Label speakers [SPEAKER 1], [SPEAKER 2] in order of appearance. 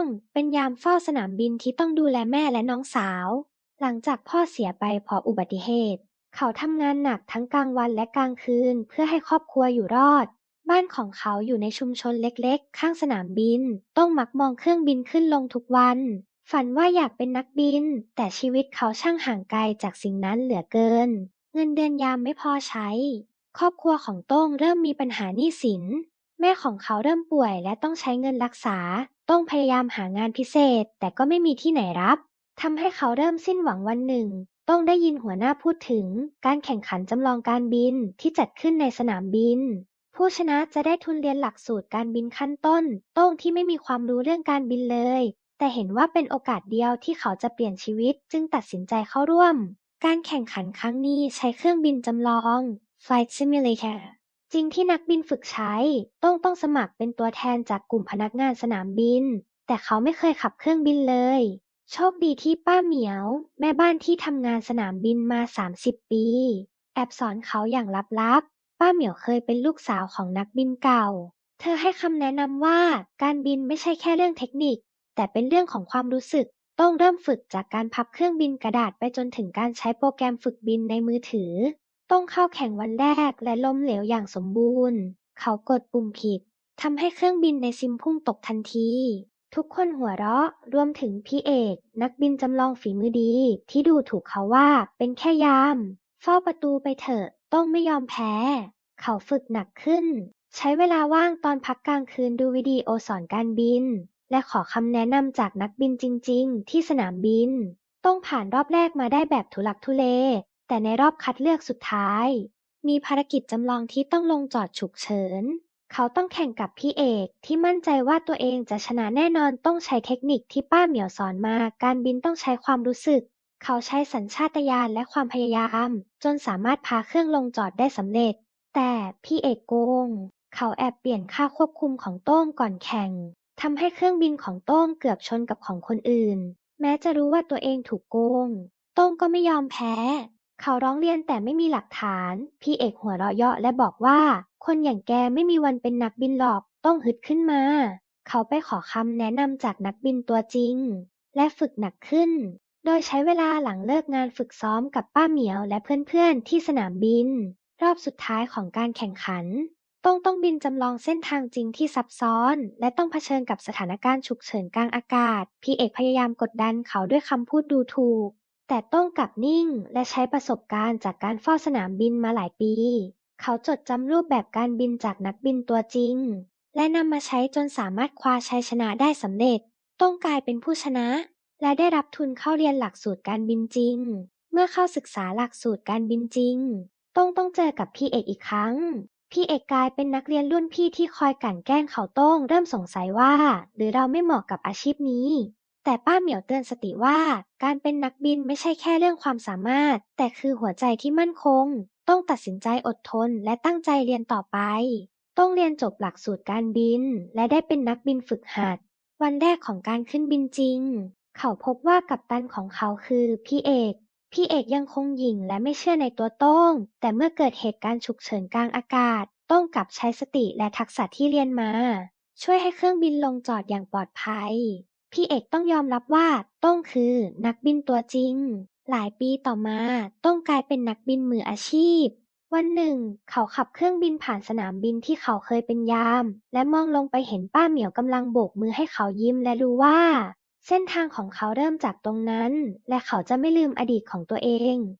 [SPEAKER 1] ง เป็นยามเฝ้าสนามบินที่ต้องดูแลแม่และน้องสาว หลังจากพ่อเสียไปเพราะอุบัติเหตุ เขาทำงานหนักทั้งกลางวันและกลางคืนเพื่อให้ครอบครัวอยู่รอด บ้านของเขาอยู่ในชุมชนเล็กๆ ข้างสนามบิน ต้องมักมองเครื่องบินขึ้นลงทุกวัน ฝันว่าอยากเป็นนักบิน แต่ชีวิตเขาช่างห่างไกลจากสิ่งนั้นเหลือเกิน เงินเดือนยามไม่พอใช้ ครอบครัวของโต้งเริ่มมีปัญหาหนี้สิน แม่ของเขาเริ่มป่วยและต้องใช้เงินรักษา ต้องพยายามหางานพิเศษ แต่ก็ไม่มีที่ไหนรับทำให้เขาเริ่มสิ้นหวังวันหนึ่ง ต้องได้ยินหัวหน้าพูดถึง การแข่งขันจำลองการบินที่จัดขึ้นในสนามบิน ผู้ชนะจะได้ทุนเรียนหลักสูตรการบินขั้นต้น โต้งที่ไม่มีความรู้เรื่องการบินเลย แต่เห็นว่าเป็นโอกาสเดียวที่เขาจะเปลี่ยนชีวิตจึงตัดสินใจเข้าร่วม การแข่งขันครั้งนี้ใช้เครื่องบินจำลอง Flight Simulator จริงที่นักบินฝึกใช้ ต้องต้องสมัครเป็นตัวแทนจากกลุ่มพนักงานสนามบิน แต่เขาไม่เคยขับเครื่องบินเลย โชคดีที่ป้าเหมียว แม่บ้านที่ทำงานสนามบินมา 30 ปี แอบสอนเขาอย่างลับๆ ป้าเหมียวเคยเป็นลูกสาวของนักบินเก่า เธอให้คำแนะนำว่าการบินไม่ใช่แค่เรื่องเทคนิค แต่เป็นเรื่องของความรู้สึกต้องเริ่มฝึกจากการพับเครื่องบินกระดาษไปจนถึงการใช้โปรแกรมฝึกบินในมือถือ ต้องเข้าแข่งวันแรกและล้มเหลวอย่างสมบูรณ์ เขากดปุ่มผิด ทำให้เครื่องบินในซิมพุ่งตกทันที ทุกคนหัวเราะ รวมถึงพี่เอก นักบินจำลองฝีมือดี ที่ดูถูกเขาว่าเป็นแค่ยาม เฝ้าประตูไปเถอะ ต้องไม่ยอมแพ้ เขาฝึกหนักขึ้น ใช้เวลาว่างตอนพักกลางคืนดูวิดีโอสอนการบิน และขอคำแนะนำจากนักบินจริง ๆ ที่สนามบิน ต้องผ่านรอบแรกมาได้แบบทุลักทุเล แต่ในรอบคัดเลือกสุดท้าย มีภารกิจจำลองที่ต้องลงจอดฉุกเฉิน เขาต้องแข่งกับพี่เอกที่มั่นใจว่าตัวเองจะชนะแน่นอนต้องใช้เทคนิคที่ป้าเหมียวสอนมา การบินต้องใช้ความรู้สึก เขาใช้สัญชาตญาณและความพยายาม จนสามารถพาเครื่องลงจอดได้สำเร็จ แต่พี่เอกโกง เขาแอบเปลี่ยนค่าควบคุมของโต้งก่อนแข่งทำให้เครื่องบินของโต้งเกือบชนกับของคนอื่น แม้จะรู้ว่าตัวเองถูกโกง โต้งก็ไม่ยอมแพ้ เขาร้องเรียนแต่ไม่มีหลักฐาน พี่เอกหัวเราะเยาะและบอกว่า คนอย่างแกไม่มีวันเป็นนักบินหรอก ต้องฮึดขึ้นมา เขาไปขอคำแนะนำจากนักบินตัวจริง และฝึกหนักขึ้น โดยใช้เวลาหลังเลิกงานฝึกซ้อมกับป้าเหมียวและเพื่อนๆ ที่สนามบิน รอบสุดท้ายของการแข่งขัน ต้องต้องบินจำลองเส้นทางจริงที่ซับซ้อน และต้องเผชิญกับสถานการณ์ฉุกเฉินกลางอากาศ พี่เอกพยายามกดดันเขาด้วยคำพูดดูถูก แต่ต้องกลับนิ่งและใช้ประสบการณ์จากการเฝ้าสนามบินมาหลายปี เขาจดจำรูปแบบการบินจากนักบินตัวจริง และนำมาใช้จนสามารถคว้าชัยชนะได้สำเร็จ ต้องกลายเป็นผู้ชนะ และได้รับทุนเข้าเรียนหลักสูตรการบินจริง เมื่อเข้าศึกษาหลักสูตรการบินจริง ต้องต้องเจอกับพี่เอกอีกครั้ง พี่เอกกลายเป็นนักเรียนรุ่นพี่ที่คอยกลั่นแกล้งเขาโต้งเริ่มสงสัยว่า หรือเราไม่เหมาะกับอาชีพนี้ แต่ป้าเหมียวเตือนสติว่าการเป็นนักบินไม่ใช่แค่เรื่องความสามารถ แต่คือหัวใจที่มั่นคง ต้องตัดสินใจอดทนและตั้งใจเรียนต่อไป ต้องเรียนจบหลักสูตรการบิน และได้เป็นนักบินฝึกหัด วันแรกของการขึ้นบินจริง เขาพบว่ากัปตันของเขาคือพี่เอกพี่เอกยังคงหยิ่งและไม่เชื่อในตัวโต้ง แต่เมื่อเกิดเหตุการณ์ฉุกเฉินกลางอากาศ โต้งกลับใช้สติและทักษะที่เรียนมา ช่วยให้เครื่องบินลงจอดอย่างปลอดภัย พี่เอกต้องยอมรับว่าต้งคือนักบินตัวจริง หลายปีต่อมาต้งกลายเป็นนักบินมืออาชีพ วันหนึ่ง เขาขับเครื่องบินผ่านสนามบินที่เขาเคยเป็นยาม และมองลงไปเห็นป้าเหมียวกำลังโบกมือให้เขายิ้มและรู้ว่า เส้นทางของเขาเริ่มจากตรงนั้น และเขาจะไม่ลืมอดีตของตัวเอง